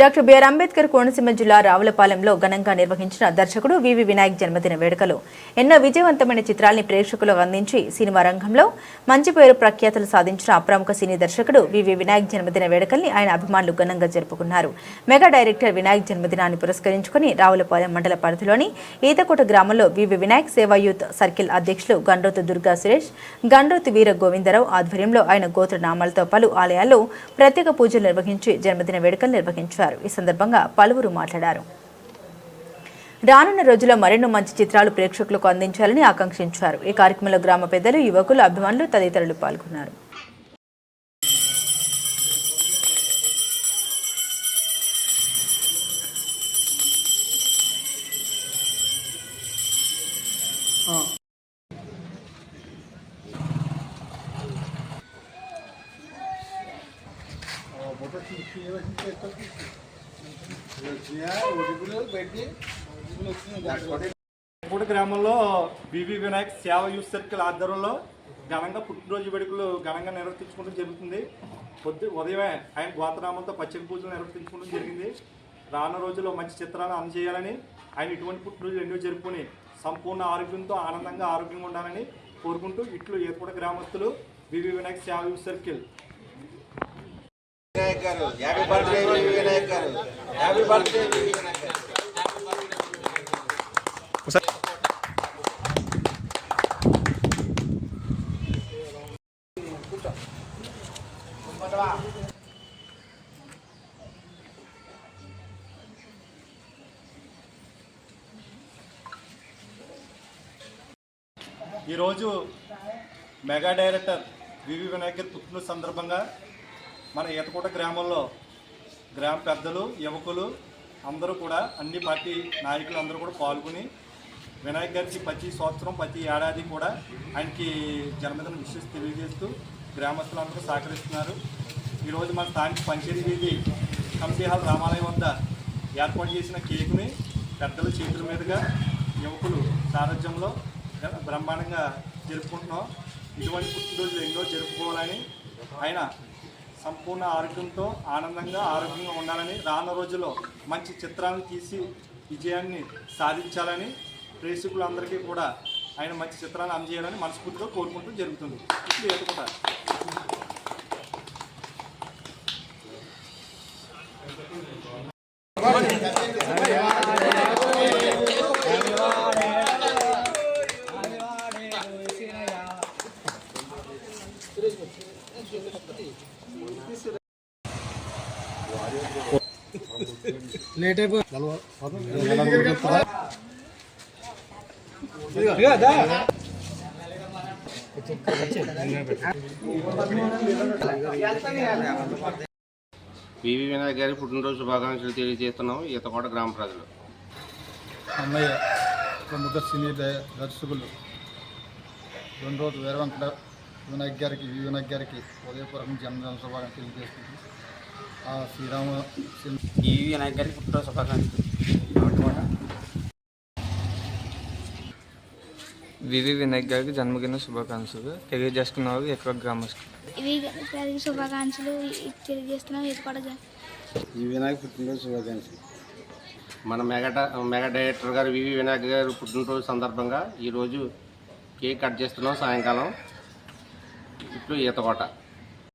Doctor BR Ambedkar Konaseema జిల్లా రావులపాలెంలో ఘనంగా నిర్వహించిన దర్శకుడు వివి వినాయక్ జన్మదిన వేడుకలు. ఎన్నో విజయవంతమైన చిత్రాల్ని ప్రేక్షకులకు అందించి సినిమా రంగంలో మంచి పేరు ప్రఖ్యాతులు సాధించిన ప్రముఖ సినీ దర్శకుడు వివి వినాయక్ జన్మదిన వేడుకల్ని ఆయన అభిమానులు ఘనంగా జరుపుకున్నారు. మెగా డైరెక్టర్ వినాయక్ జన్మదినాన్ని పురస్కరించుకుని రావులపాలెం మండల పరిధిలోని ఈతకోట గ్రామంలో వివి వినాయక్ సేవా యూత్ సర్కిల్ అధ్యక్షులు గండ్రోతు దుర్గా సురేష్ గండ్రోతు వీర గోవిందరావు ఆధ్వర్యంలో ఆయన గోత్ర నామాలతో పలు ఆలయాల్లో ప్రత్యేక పూజలు నిర్వహించి జన్మదిన వేడుకలు నిర్వహించారు. ఈ సందర్భంగా పలువురు మాట్లాడారు. రానున్న రోజుల్లో మరెన్నో మంచి చిత్రాలు ప్రేక్షకులకు అందించాలని ఆకాంక్షించారు. ఈ కార్యక్రమంలో గ్రామ పెద్దలు యువకులు అభిమానులు తదితరులు పాల్గొన్నారు. ఇప్పుడు గ్రామంలో బీబీ వినాయక్ సేవ యూత్ సర్కిల్ ఆధ్వర్యంలో ఘనంగా పుట్టినరోజు వేడుకలు ఘనంగా నిర్వర్తించుకోవడం జరుగుతుంది. పొద్దు ఉదయమే ఆయన గోతనామంతో పచ్చడి పూజలు నిర్వర్తించుకోవడం జరిగింది. రానున్న రోజుల్లో మంచి చిత్రాలను అందజేయాలని ఆయన ఇటువంటి పుట్టినరోజులు ఎన్నో జరుపుకొని సంపూర్ణ ఆరోగ్యంతో ఆనందంగా ఆరోగ్యంగా ఉండాలని కోరుకుంటూ ఇట్లు ఏర్పడ గ్రామస్తులు బీబీ వినాయక్ సేవ యూత్ సర్కిల్ వినాయక్ గారు హ్యాపీ బర్త్డే వినాయక్ గారు హ్యాపీ బర్త్డే వినాయక్ గారు ఈరోజు మెగా డైరెక్టర్ వివి వినాయక్ గారి పుట్టినరోజు సందర్భంగా మన ఈతకోట గ్రామంలో గ్రామ పెద్దలు యువకులు అందరూ కూడా అన్ని పార్టీ నాయకులు అందరూ కూడా పాల్గొని వినాయక్ గారికి ప్రతి సంవత్సరం ప్రతి ఏడాది కూడా ఆయనకి జన్మదిన విషయం తెలియజేస్తూ గ్రామస్తులందరూ సహకరిస్తున్నారు. ఈరోజు మన స్థానిక పంచాయతీ వీధి కంసీహాల్ రామాలయం వద్ద ఏర్పాటు చేసిన కేకుని పెద్దల చేతుల మీదుగా యువకులు సారథ్యంలో బ్రహ్మాండంగా జరుపుకుంటున్నాం. ఇటువంటి పుట్టినరోజులు ఎన్నో జరుపుకోవాలని ఆయన సంపూర్ణ ఆరోగ్యంతో ఆనందంగా ఆరోగ్యంగా ఉండాలని రాను రోజుల్లో మంచి చిత్రాలను తీసి విజయాన్ని సాధించాలని ప్రేక్షకులందరికీ కూడా ఆయన మంచి చిత్రాన్ని అందజేయాలని మనస్ఫూర్తిగా కోరుకుంటూ జరుగుతుంది. ఇప్పుడు ఎదుగుతా వివి వినాయక్ గారి పుట్టినరోజు శుభాకాంక్షలు తెలియజేస్తున్నాం ఈతకోట గ్రామ ప్రజలు. అన్నయ్య ప్రముఖ సినీ దర్శకులు రెండు రోజులు వీర వెంకట వినాయక్ గారికి వి వినాయక్ గారికి ఉదయపూర్వకం జన్మదిన శుభాకాంక్షలు తెలియజేసుకుంటూ ఆ శ్రీరామ ఈ వినాయక్ గారికి పుట్టినరోజు శుభాకాంక్షలు. వివి వినాయక్ గారికి జన్మదిన శుభాకాంక్షలు. తెలియజేస్తున్నారు ఎక్కువ గ్రామస్తులు ఇవి గారికి శుభాకాంక్షలు. తెలియజేస్తున్నాం ఇది కూడా జ- ఈ వినాయక పుట్టినరోజు శుభాకాంక్షలు. మన మెగా మెగా డైరెక్టర్ గారు వివి వినాయక్ గారు పుట్టినరోజు సందర్భంగా ఈరోజు కేక్ కట్ చేస్తున్నాం సాయంకాలం. ఇట్లు ఈతకోట